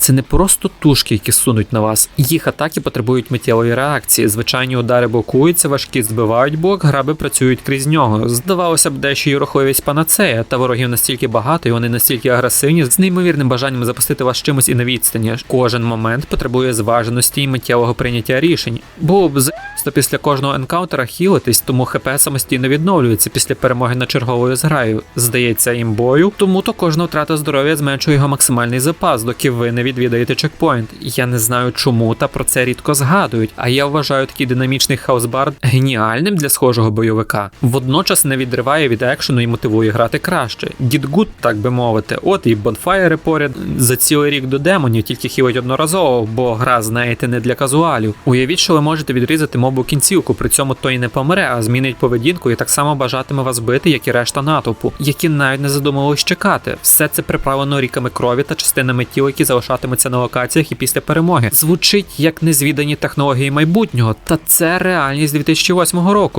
Це не просто тушки, які сунуть на вас. Їх атаки потребують миттєвої реакції. Звичайні удари блокуються, важкі збивають блок, граби працюють крізь нього. Здавалося б, дещо й рухливість панацея, та ворогів настільки багато, і вони настільки агресивні, з неймовірним бажанням запустити вас чимось і на відстані. Кожен момент потребує зваженості і миттєвого прийняття рішень. Було б з після кожного енкаунтера хілитись, тому ХП самостійно відновлюється після перемоги над черговою зграю. Здається імбою, тому то кожна втрата здоров'я зменшує його максимальний запас, доки ви не відвідаєте чекпоінт. Я не знаю чому, та про це рідко згадують. А я вважаю такий динамічний хаусбар геніальним для схожого бойовика. Водночас не відриває від екшену і мотивує грати краще. Дідгуд, так би мовити, от і бонфаєри поряд за цілий рік до демонів, тільки хілить одноразово, бо гра знаєте не для казуалів. Уявіть, що ви можете відрізати мобу кінцівку, при цьому той не помре, а змінить поведінку і так само бажатиме вас бити, як і решта натовпу, які навіть не задумувались чекати. Все це приправлено ріками крові та частинами тіл, які залишатимуться на локаціях і після перемоги. Звучить як незвідані технології майбутнього, та це реальність 2008 року.